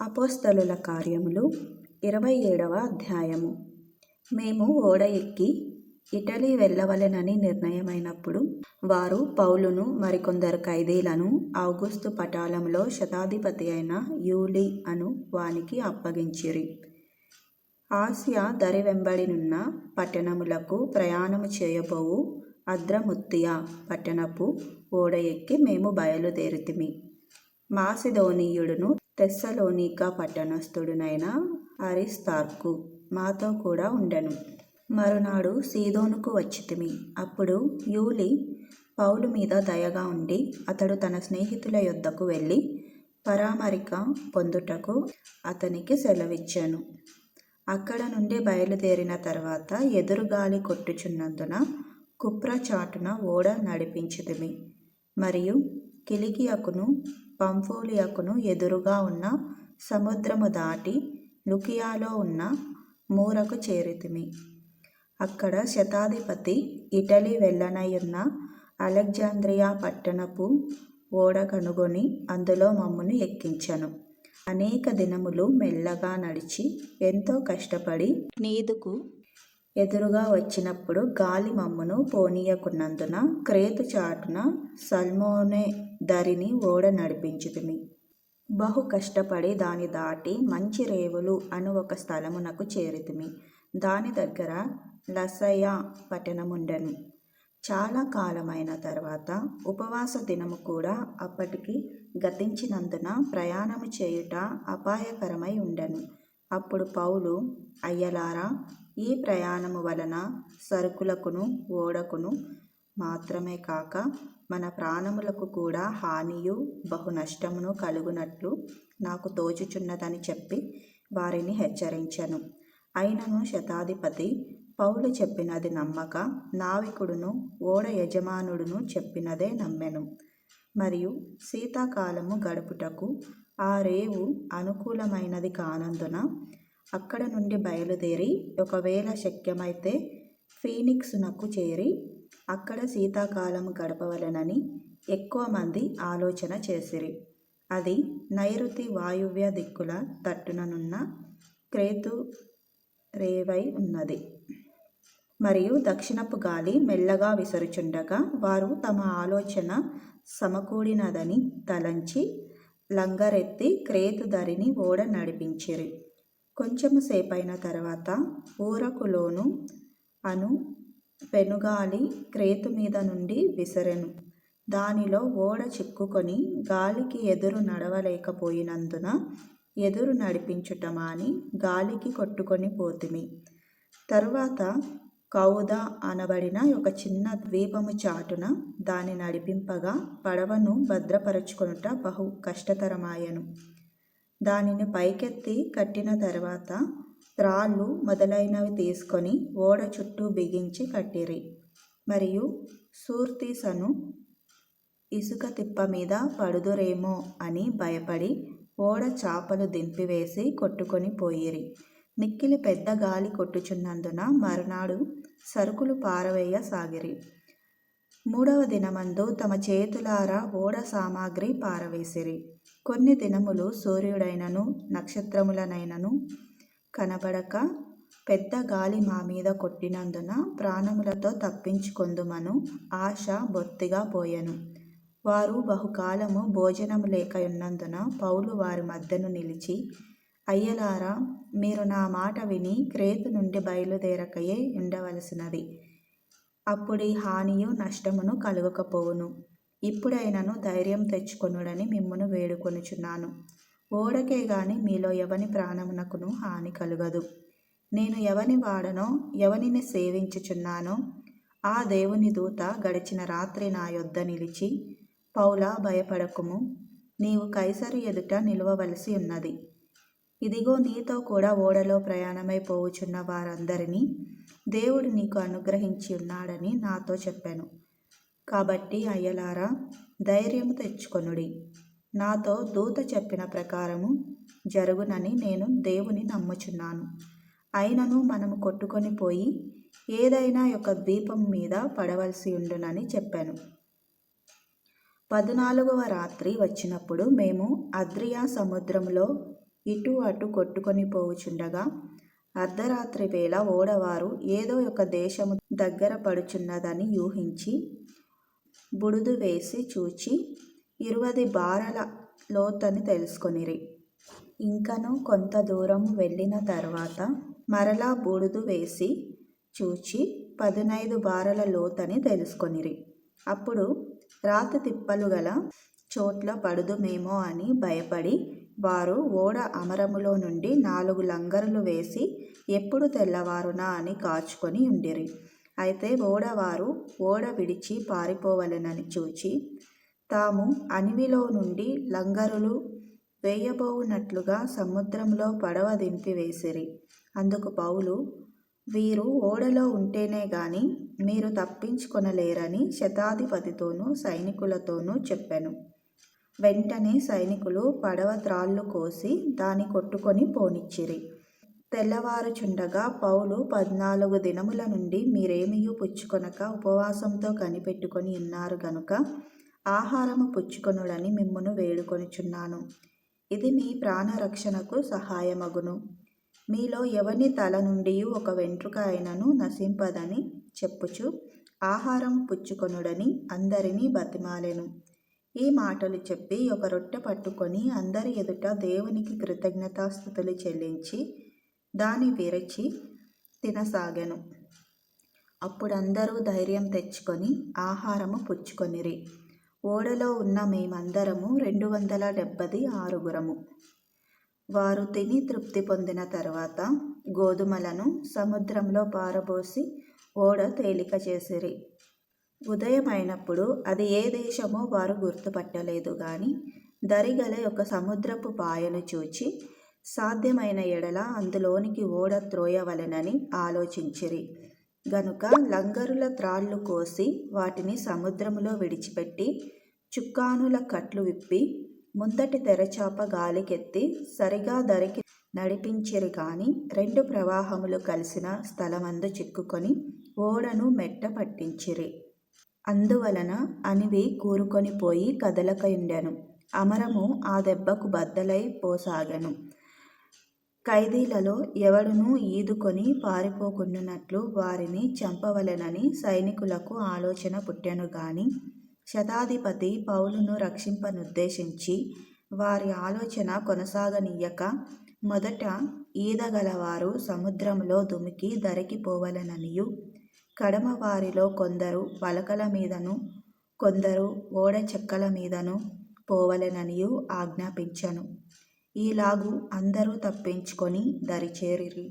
అపోస్తలుల కార్యములు ఇరవై ఏడవ అధ్యాయము. మేము ఓడ ఎక్కి ఇటలీ వెళ్ళవలెనని నిర్ణయమైనప్పుడు వారు పౌలును మరికొందరు ఖైదీలను ఔగుస్తు పటాలంలో శతాధిపతి అయిన యూలి అను వానికి అప్పగించిరి. ఆసియా దరి వెంబడినున్న పట్టణములకు ప్రయాణము చేయబోవు అద్రముత్తియా పట్టణపు ఓడ ఎక్కి మేము బయలుదేరితిమి. మాసిధోనీయుడును తెస్సలోనిక పట్టణస్థుడునైన అరిస్తార్కు మాతో కూడా ఉండెను. మరునాడు సీదోనుకు వచ్చితిమి. అప్పుడు యూలి పౌలు మీద దయగా ఉండి అతడు తన స్నేహితుల యొద్దకు వెళ్ళి పరామరిక పొందుటకు అతనికి సెలవిచ్చాను. అక్కడ నుండి బయలుదేరిన తర్వాత ఎదురుగాలి కొట్టుచున్నందున కుప్ర చాటున ఓడ నడిపించితిమి. మరియు కిలికియకును పంఫూలియకును ఎదురుగా ఉన్న సముద్రము దాటి లుకియాలో ఉన్న మూరకు చేరితిమి. అక్కడ శతాధిపతి ఇటలీ వెళ్ళనయ్యున్న అలెగ్జాంద్రియా పట్టణపు ఓడ కనుగొని అందులో మమ్మును ఎక్కించను. అనేక దినములు మెల్లగా నడిచి ఎంతో కష్టపడి నీదుకు ఎదురుగా వచ్చినప్పుడు గాలి మమ్మును పోనీయకున్నందున క్రేతు చాటున సల్మోనే దరిని ఓడ నడిపించితిమి బహు కష్టపడి దాని దాటి మంచి రేవులు అను ఒక స్థలమునకు చేరితిమి దాని దగ్గర లసయ పట్టణముండెను. చాలా కాలమైన తర్వాత ఉపవాస దినము కూడా అప్పటికి గతించినందున ప్రయాణము చేయుట అపాయకరమై ఉండెను. అప్పుడు పౌలు అయ్యలారా ఈ ప్రయాణము వలన సరుకులకును ఓడకును మాత్రమే కాక మన ప్రాణములకు కూడా హానియు బహు నష్టమును కలుగునట్లు నాకు తోచుచున్నదని చెప్పి వారిని హెచ్చరించెను. అయినను శతాధిపతి పౌలు చెప్పినది నమ్మక నావికుడును ఓడ యజమానుడును చెప్పినదే నమ్మెను. మరియు శీతాకాలము గడుపుటకు ఆ రేవు అనుకూలమైనది కానందున అక్కడ నుండి బయలుదేరి ఒకవేళ శక్యమైతే ఫీనిక్స్నకు చేరి అక్కడ శీతాకాలం గడపవలెనని ఎక్కువ మంది ఆలోచన చేసిరి. అది నైరుతి వాయువ్య దిక్కుల తట్టుననున్న క్రేతు రేవై ఉన్నది. మరియు దక్షిణపు గాలి మెల్లగా విసరుచుండగా వారు తమ ఆలోచన సమకూడినదని తలంచి లంగరెత్తి క్రేతు ధరిని ఓడ నడిపించిరి. కొంచెము సేపైన తర్వాత ఊరకులోను అను పెనుగాలి క్రేతు మీద నుండి విసరెను. దానిలో ఓడ చిక్కుకొని గాలికి ఎదురు నడవలేకపోయినందున ఎదురు నడిపించుటమాని గాలికి కొట్టుకొని పోతిమి. తరువాత కౌద అనబడిన ఒక చిన్న ద్వీపము చాటున దాని నడిపింపగా పడవను భద్రపరచుకొనుట బహు కష్టతరమాయను. దానిని పైకెత్తి కట్టిన తర్వాత త్రాళ్ళు మొదలైనవి తీసుకొని ఓడ చుట్టూ బిగించి కట్టిరి. మరియు సూర్తీసను ఇసుక తిప్ప మీద పడుదురేమో అని భయపడి ఓడ చాపలు దింపివేసి కొట్టుకొని పోయిరి. మిక్కిలి పెద్ద గాలి కొట్టుచున్నందున మరునాడు సరుకులు పారవేయ సాగిరి. మూడవ దినమందు తమ చేతులారా ఓడ సామాగ్రి పారవేసిరి. కొన్ని దినములు సూర్యుడైనను నక్షత్రములనైనను కనబడక పెద్ద గాలి మా మీద కొట్టినందున ప్రాణములతో తప్పించుకొందుమను ఆశ బొత్తిగా పోయెను. వారు బహుకాలము భోజనము లేక ఉన్నందున పౌలు వారి మధ్యను నిలిచి అయ్యలారా మీరు నా మాట విని క్రేతు నుండి బయలుదేరకయే ఉండవలసినది. అప్పుడీ హానియు నష్టమును కలుగకపోవును. ఇప్పుడైనను ధైర్యం తెచ్చుకొనుడని మిమ్మను వేడుకొనుచున్నాను. ఓడకే గాని మీలో ఎవని ప్రాణమునకును హాని కలుగదు. నేను ఎవని వాడనో ఎవనిని సేవించుచున్నానో ఆ దేవుని దూత గడిచిన రాత్రి నా యొద్ద నిలిచి పౌలా భయపడకుము. నీవు కైసరు ఎదుట నిలవవలసి ఉన్నది. ఇదిగో నీతో కూడా ఓడలో ప్రయాణమై పోవుచున్న వారందరినీ దేవుడు నీకు అనుగ్రహించి ఉన్నాడని నాతో చెప్పాను. కాబట్టి అయ్యలారా ధైర్యము తెచ్చుకొనుడి. నాతో దూత చెప్పిన ప్రకారము జరుగునని నేను దేవుని నమ్ముచున్నాను. అయినను మనము కొట్టుకొని పోయి ఏదైనా యొక్క ద్వీపం మీద పడవలసి ఉండునని చెప్పాను. పద్నాలుగవ రాత్రి వచ్చినప్పుడు మేము అద్రియా సముద్రంలో ఇటు అటు కొట్టుకొని పోవుచుండగా అర్ధరాత్రి వేళ ఓడవారు ఏదో ఒక దేశము దగ్గర పడుచున్నదని యూహించి బుడుదు వేసి చూచి ఇరువది బారల లోతని తెలుసుకొనిరి. ఇంకను కొంత దూరం వెళ్ళిన తర్వాత మరలా బూడుదు వేసి చూచి పదునైదు బారల లోతని తెలుసుకొనిరి. అప్పుడు రాతి తిప్పలు గల చోట్ల పడుదుమేమో అని భయపడి వారు ఓడ అమరములో నుండి నాలుగు లంగరులు వేసి ఎప్పుడు తెల్లవారునా అని కాచుకొని ఉండిరి. అయితే ఓడవారు ఓడ విడిచి పారిపోవలెనని చూచి తాము అనివిలో నుండి లంగరులు వేయబోవునట్లుగా సముద్రంలో పడవ దింపి వేసిరి. అందుకు పౌలు వీరు ఓడలో ఉంటేనే గాని మీరు తప్పించుకొనలేరని శతాధిపతితోనూ సైనికులతోనూ చెప్పెను. వెంటనే సైనికులు పడవ త్రాళ్ళు కోసి దాని కొట్టుకొని పోనిచ్చిరి. తెల్లవారుచుండగా పౌలు పద్నాలుగు దినముల నుండి మీరేమియూ పుచ్చుకొనక ఉపవాసంతో కనిపెట్టుకొని ఉన్నారు గనుక ఆహారము పుచ్చుకొనుడని మిమ్మును వేడుకొనుచున్నాను. ఇది మీ ప్రాణరక్షణకు సహాయమగును. మీలో ఎవని తల నుండి ఒక వెంట్రుక అయినను నశింపదని చెప్పుచు ఆహారం పుచ్చుకొనుడని అందరినీ బతిమాలెను. ఈ మాటలు చెప్పి ఒక రొట్టె పట్టుకొని అందరి ఎదుట దేవునికి కృతజ్ఞతాస్థుతులు చెల్లించి దాని విరచి తినసాగాను. అప్పుడందరూ ధైర్యం తెచ్చుకొని ఆహారము పుచ్చుకొనిరి. ఓడలో ఉన్న మేమందరము రెండు వందల డెబ్బది ఆరుగురము. వారు తిని తృప్తి పొందిన తర్వాత గోధుమలను సముద్రంలో పారబోసి ఓడ తేలిక చేసిరి. ఉదయమైనప్పుడు అది ఏ దేశమో వారు గుర్తుపట్టలేదు కానీ దరిగల ఒక సముద్రపు పాయను చూచి సాధ్యమైన ఎడల అందులోనికి ఓడ త్రోయవలెనని ఆలోచించిరి. గనుక లంగరుల త్రాళ్ళు కోసి వాటిని సముద్రములో విడిచిపెట్టి చుక్కానుల కట్లు విప్పి ముందటి తెరచాప గాలికెత్తి సరిగా దరికి నడిపించిరి కానీ రెండు ప్రవాహములు కలిసిన స్థలమందు చిక్కుకొని ఓడను మెట్ట పట్టించిరి. అందువలన అనివి కూరుకొని పోయి కదలకయుండెను. అమరము ఆ దెబ్బకు బద్దలై పోసాగాను. ఖైదీలలో ఎవడునూ ఈదుకొని పారిపోకుండునట్లు వారిని చంపవలెనని సైనికులకు ఆలోచన పుట్టెను గాని శతాధిపతి పౌలును రక్షింపనుద్దేశించి వారి ఆలోచన కొనసాగనీయక మొదట ఈదగలవారు సముద్రంలో దుమికి దరికిపోవలెననియు కడమ వారిలో కొందరు పలకల మీదను కొందరు ఓడ చెక్కల మీదను పోవలెననియు ఆజ్ఞాపించెను. ఈలాగు అందరూ తప్పించుకొని దరిచేరిరి.